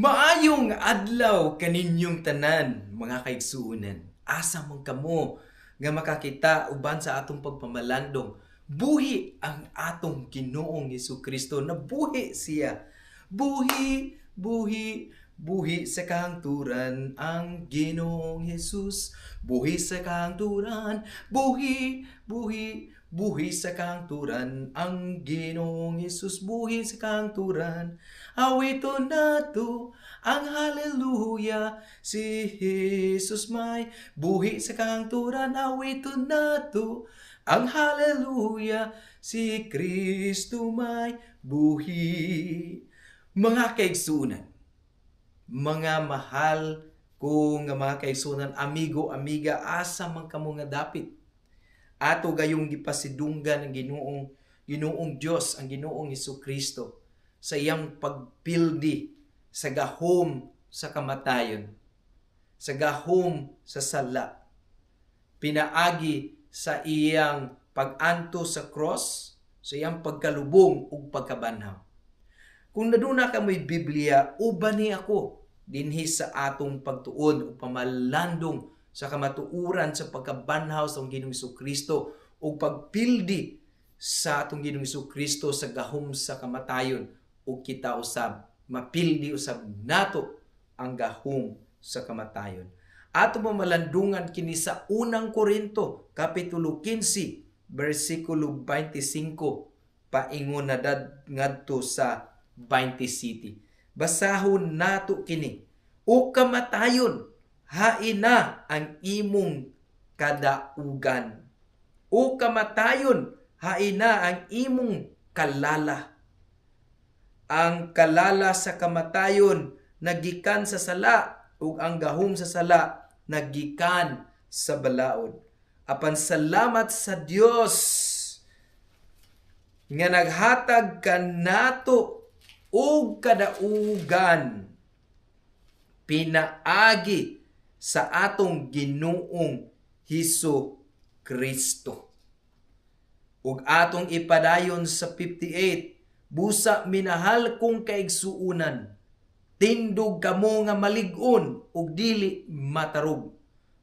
Maayong adlaw kaninyong tanan, mga kaigsuunan. Asa man kamo nga makakita uban sa atong pagpamalandong. Buhi ang atong Ginoong Hesus Kristo na buhi siya. Buhi, buhi, buhi sa kahangturan ang Ginoong Hesus. Buhi sa kahangturan, buhi, buhi, buhi sa kahangturan ang Ginoong Hesus. Buhi sa kahangturan. Awito nato ang hallelujah si Jesus may buhi sa kahangturan awito nato ang hallelujah si Kristo may buhi mga kaigsunan mga mahal ko nga mga kaigsunan amigo amiga asa man kamo nga dapit ato gayong gipasidunggan ang Ginoong Ginoong Dios ang Ginoong Hesus Kristo sa iyang pagpildi sa gahom sa kamatayon, sa gahom sa sala, pinaagi sa iyang pag-anto sa cross, sa iyang pagkalubong ug pagkabanhaw. Kung naduna ka mo'y Biblia, uban ni ako dinhi sa atong pagtuon o pamalandong sa kamatuuran sa pagkabanhaw sa Ginoong Hesus Kristo o pagpildi sa atong Ginoong Hesus Kristo sa gahom sa kamatayon o kita usab mapildi usab nato ang gahom sa kamatayon. Ato mamalandungan kini sa unang Korinto kapitulo 15 bersikulo 25 paingon na dad ngadto sa 27. Basahon nato kini. O kamatayon, haina ang imong kadaugan. O kamatayon, haina ang imong kalala ang kalala sa kamatayon nagikan sa sala ug ang gahom sa sala nagikan sa balaod. Apan salamat sa Dios nga naghatag kanato og kadaugan pinaagi sa atong Ginoong Hesus Kristo. Ug atong ipadayon sa 58 busa minahal kong kaigsuunan. Tindog kamo nga malig-on ug dili matarog.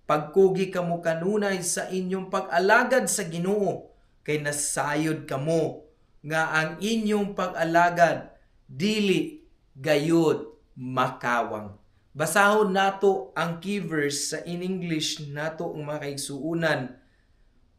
Pagkugi kamo kanunay sa inyong pag-alagad sa Ginoo kay nasayod kamo nga ang inyong pag-alagad dili gayud makawang. Basahon nato ang key verse sa in English nato ang mga kaigsuunan.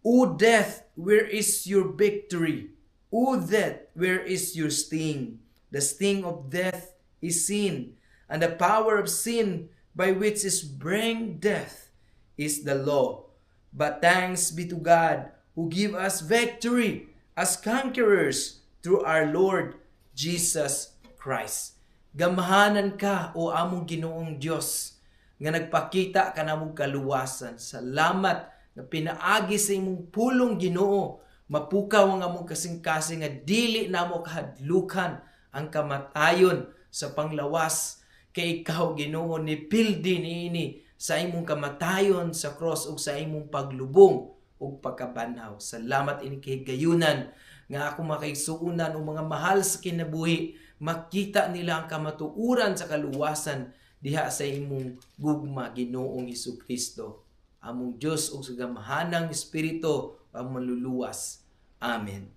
O death, where is your victory? O death, where is your sting? The sting of death is sin, and the power of sin by which is bring death is the law. But thanks be to God who give us victory as conquerors through our Lord Jesus Christ. Gamahanan ka o among Ginoong Dios nga nagpakita ka namong kaluwasan. Salamat na pinaagi sa imong pulong Ginoo mapukaw ang among kasing-kasing nga dili namo kahadlukan ang kamatayon sa panglawas kay ikaw Ginoo ni pildi niini sa imong kamatayon sa cross ug sa imong paglubong ug pagkabanhaw. Salamat ini kay gayunan nga ako makaigsuunan o mga mahal sa kinabuhi makita nila ang kamatuuran sa kaluwasan diha sa imong gugma Ginoong Hesus Kristo. Among Dios ug sa gamahanang espiritu ang maluluwas. Amen.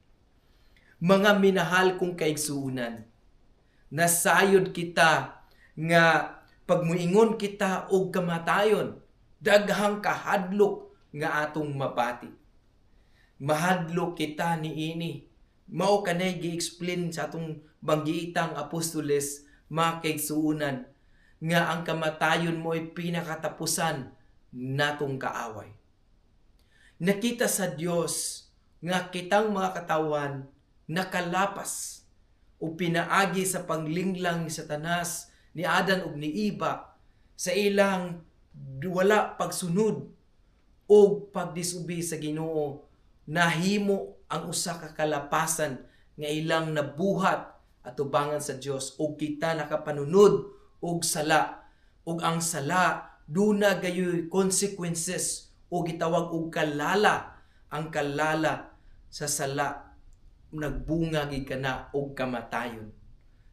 Mga minahal kong kaigsuunan, nasayod kita nga pagmuingon kita og kamatayon, daghang kahadlok nga atong mapati. Mahadlok kita ni ini. Mao kanay gi-explain sa atong banggiitang apostoles makaigsuunan nga ang kamatayon mo ay pinakatapusan natong kaaway. Nakita sa Dios nga kitang mga katawan nakalapas o pinaagi sa panglinglang ni Satanas ni Adan ug ni Iba sa ilang wala pagsunod o pagdisubi sa Ginoo. Nahimo ang usa ka kalapasan nga ilang nabuhat at ubangan sa Dios o kita nakapanunod og sala ug ang sala duna gayoy consequences o gitawag og kalala ang kalala sa sala nagbunga gid kana og kamatayon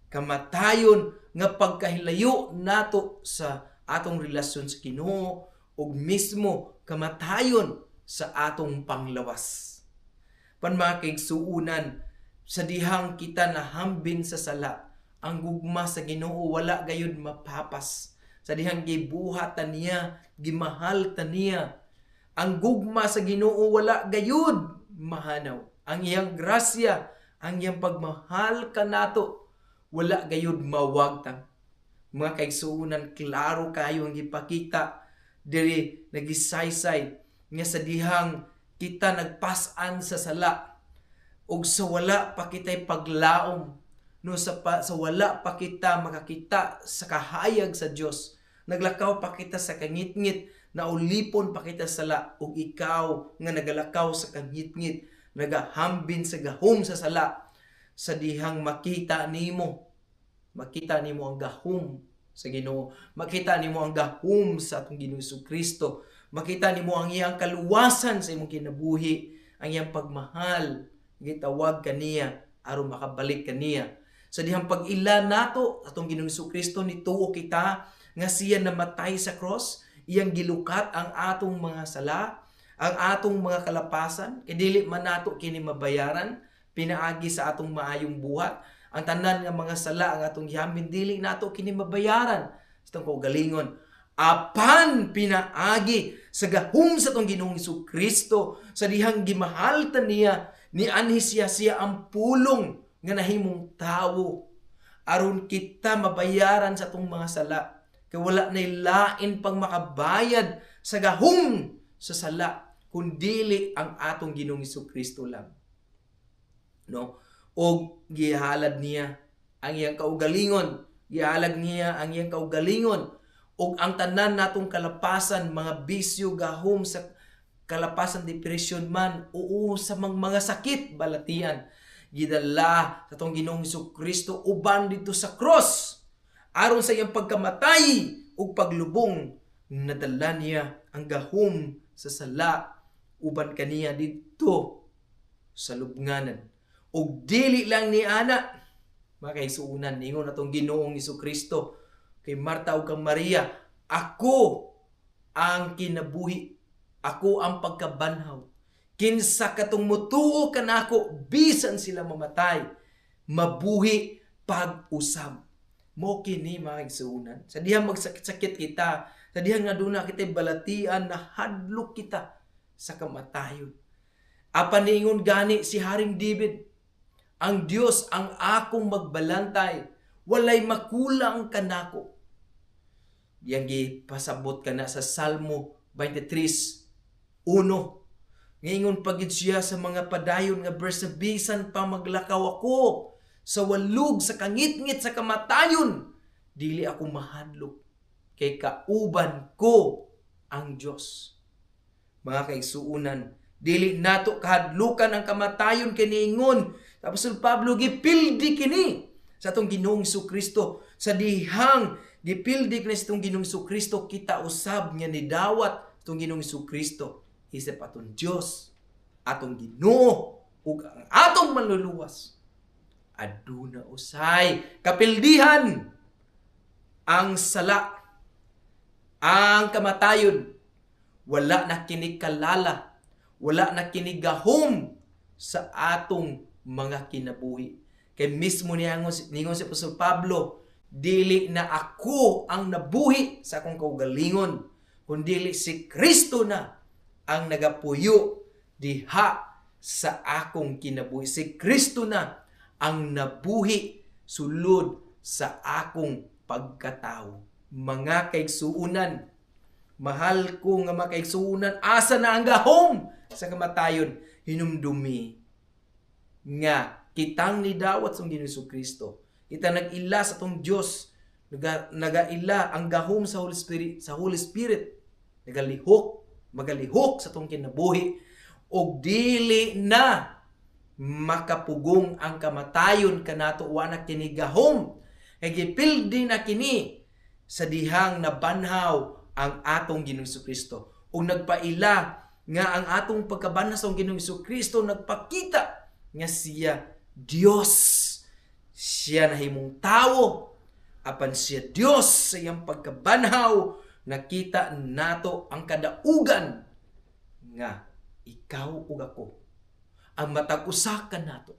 kamatayon nga pagkahilayo nato sa atong relasyon sa Ginoo ug mismo kamatayon sa atong panglawas. Pan mga kaigsuunan, sa dihang kita nahambin sa sala, ang gugma sa Ginoo wala gayud mapapas. Sa dihang gibuhat niya, gimahal ta niya. Ang gugma sa Ginoo wala gayud mahanaw. Ang iyang grasya, ang iyang pagmahal kanato wala gayud mawagtang. Mga kaigsuunan, klaro kayo ang ipakita diri nagisaysay nga sa dihang kita nagpasan sa sala ug sa wala pa kita'y paglaom no sa pa, sa wala pa kita makakita sa kahayag sa Dios naglakaw pa kita sa kangitngit na ulipon pa kita sa sala ug ikaw nga nagalakaw sa kangitngit nagahambin sa gahom sa sala sa dihang makita nimo. Makita nimo ang gahom sa Ginoo. Makita nimo ang gahom sa atong Ginoo Kristo. Makita nimo ang iyang kaluwasan sa imong kinabuhi ang iyang pagmahal gitawag kaniya aron makabalik kaniya sa dihang pag-ila nato atong Ginoong Kristo nituo kita nga siya namatay sa cross iyang gilukat ang atong mga sala ang atong mga kalapasan kay dili man nato kini mabayaran pinaagi sa atong maayong buhat. Ang tanan nga mga sala ang atong gihamin dili nato kini mabayaran. Sa itong kaugalingon. Apan pinaagi sa gahom sa tong Ginoong Kristo sa dihang gimahal ta niya ni anhi siya ang pulong nga nahimong tawo aron kita mabayaran sa tong mga sala. Kay wala na lain pang makabayad sa gahom sa sala kundili ang atong Ginoong Kristo lang. No? O gihalad niya ang iyang kaugalingon. Gihalad niya ang iyang kaugalingon. Ug ang tanan natong kalapasan mga bisyo gahom sa kalapasan depression man oo sa mga, mga sakit balatian. Gidala sa tong Ginoong Kristo uban dito sa cross. Aron sa iyang pagkamatay ug paglubong nadala niya ang gahom sa sala uban kaniya dito sa lubnganan. Ug dili lang ni ana makaisuunan ningon atong Ginoong Kristo kay Marta ug kang Maria, ako ang kinabuhi, ako ang pagkabanhaw. Kinsa katong mutuo kanako bisan sila mamatay, mabuhi pag-usab. Mo kini mga igsuunan. Sa dihang magsakit-sakit kita, sa dihang naduna kita balatian na hadlok kita sa kamatayon. Apan niingon gani si Haring David, ang Dios ang akong magbalantay, walay makulang kanako yang gipasabot ka na sa Salmo 23 1 Ngayon pagid siya sa mga padayon nga verse bisan pa maglakaw ako sa walug sa kangit-ngit sa kamatayon dili ako mahadlok kay kauban ko ang Dios mga kaigsuunan dili nato kahadlukan ang kamatayon kiniingon tapos Pablo gipildi kini sa atong Ginoong Kristo sa dihang Gipildik na itong Ginong Kristo kita usab nga ni dawat itong Ginong Kristo isip atong Dios atong Ginoo ug ang atong manluluwas. Aduna usay. Kapildihan ang sala ang kamatayon. Wala na kinikalala wala na kinigahom sa atong mga kinabuhi. Kay mismo niya ningon si Apostol Pablo dili na ako ang nabuhi sa akong kaugalingon, kundi si Kristo na ang nagapuyo diha sa akong kinabuhi. Si Kristo na ang nabuhi sulod sa akong pagkatao. Mga kaigsuunan, mahal ko nga mga kaigsuunan, asa na ang gahom sa kamatayon, hinumdumi nga kitang nidawat sa Ginoo Kristo Kita nag-ila sa tong Dios. Naga, nagaila ang gahom sa Holy Spirit, sa Holy Spirit. Nagalihok, magalihok sa tong kinabuhi og dili na makapugong ang kamatayon kanato wa na kini gahom. Kay gipildi na kini sa dihang nabanhaw ang atong Ginoong Kristo. Ug nagpaila nga ang atong pagkabanhaw sa Ginoong Kristo nagpakita nga siya Dios siya nahimong tawo apan siya Dios sa iyang pagkabanhaw nakita nato ang kadaugan nga ikaw ug ako. Ang matag usa ka nato.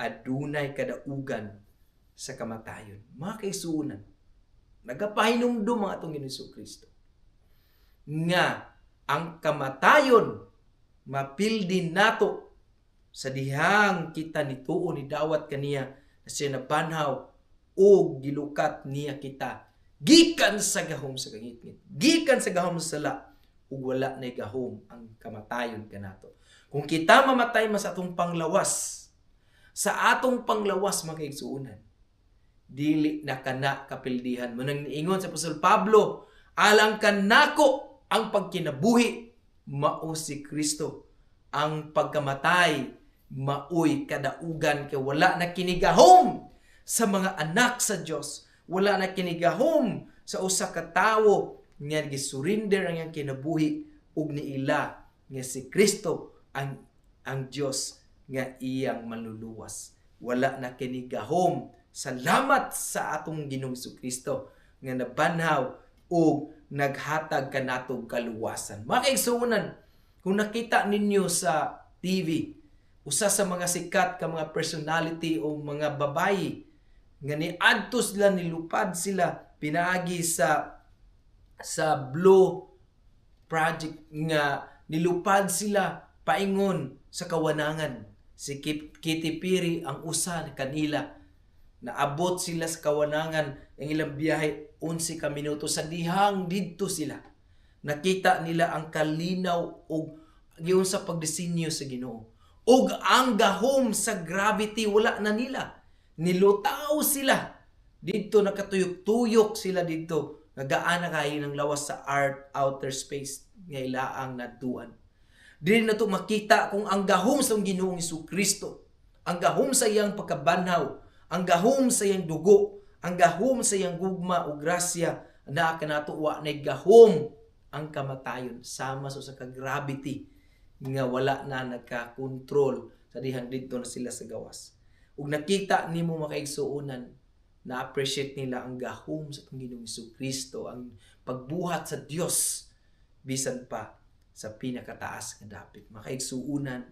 Adunay kadaugan sa kamatayon. Mga kaisunan nagapahinumdum ang atong Ginoong Kristo. Nga ang kamatayon mapildi nato sa dihang kita nituo ni dawat kaniya na siya nabanhaw o gilukat niya kita gikan sa gahom sa kangitngit gikan sa gahom sa sala. Ug wala na gahom ang kamatayon kanato kung kita mamatay mas atong panglawas sa atong panglawas mga kaigsuunan dili na kana kapildihan. Mo nang niingon sa Apostol Pablo alang kanako ang pagkinabuhi mao si Kristo. Ang pagkamatay maoy kadaugan kay wala na kinigahom sa mga anak sa Dios wala na kinigahom sa usa ka tawo nga gisurrender ang iyang kinabuhi ug niila nga si Kristo ang ang Dios nga iyang manluluwas wala na kinigahom. Salamat sa atong Ginoong Kristo nga nabanhaw ug naghatag kanatong kaluwasan. Mga kaigsuonan kung nakita ninyo sa TV usa sa mga sikat ka mga personality o mga babayi nga ni adto sila nilupad sila pinaagi sa sa Blue project nga nilupad sila paingon sa kawanangan. Si Kip- Kitty Piri ang usa kanila. Naabot sila sa kawanangan ang ilang biyahe 11 ka minuto. Sa dihang didto sila nakita nila ang kalinaw og giun sa pagdisenyo sa Ginoo. Ug ang gahom sa gravity wala na nila nilutaw sila. Didto nakatuyok-tuyok sila didto nagaan na kayo ng lawas sa art outer space. Nga ilaang natuan. Dili na to makita kung ang gahom sa Ginoong Kristo. Ang gahom sa iyang pagkabanhaw. Ang gahom sa iyang dugo. Ang gahom sa iyang gugma o grasya. Na kanato wa na gahom ang kamatayon sama so sa ka-gravity nga wala na nagka-control sa dihang dito na sila sa gawas. Ug nakita nimo makaigsuonan. Na appreciate nila ang gahom sa atong Ginoong Kristo, ang pagbuhat sa Dios bisan pa sa pinakataas nga dapit. Makaigsuonan.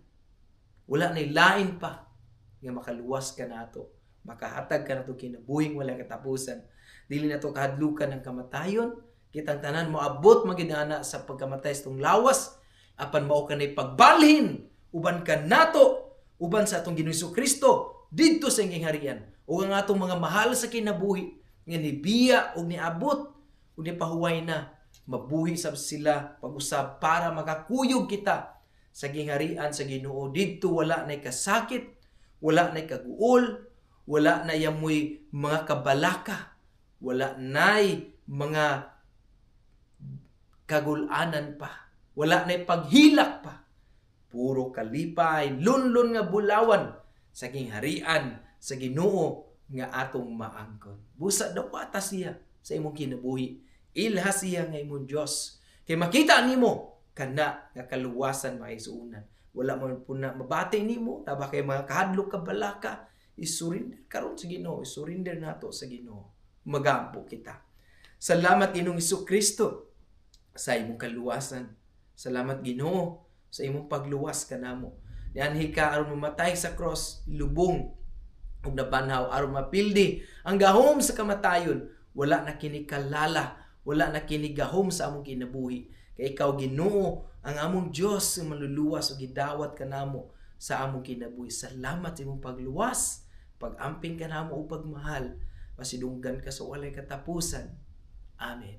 Wala na lain pa nga makaluwas ka nato, makahatag ka nato kinabuhing wala katapusan. Dili na to kahadlukan ng kamatayon, kitang tanan mo abot magidana sa pagkamatay sa itong lawas apan mao kanay pagbalhin uban ka nato uban sa atong Ginoong Kristo didto sa iyang harian ug ang atong mga mahal sa kinabuhi nga nibiya ug niabot ug nipahuway na mabuhi sab sila pag-usab para makakuyog kita sa gingharian sa Ginoo didto wala nay kasakit wala nay kaguol wala na yamoy mga kabalaka wala nay mga kagulanan pa wala na paghilak pa. Puro kalipay, lunlun nga bulawan sa harian sa Ginoo nga atong maangkon. Busa daw ata siya sa imong kinabuhi. Ilha siya nga imong Dios. Kay makita nimo kana nga kaluwasan maisuunan. Wala mo po na mabati nimo taba kay mga kahadlok ka balaka isurinder karon sa Ginoo, isurinder nato sa Ginoo. Magampo kita. Salamat Ginoong Kristo sa imong kaluwasan Salamat Ginoo sa imong pagluwas kanamo. Nianhi ka aron mamatay sa cross, lubong ug nabanhaw aron mapildi ang gahom sa kamatayon. Wala na kini kalala, wala na kini gahom sa among kinabuhi. Kay ikaw Ginoo ang among Dios nga maluluwas ug gidawat kanamo sa among kinabuhi. Salamat sa imong pagluwas, pag-amping kanamo ug pagmahal. Masidunggan ka sa walay katapusan. Amen.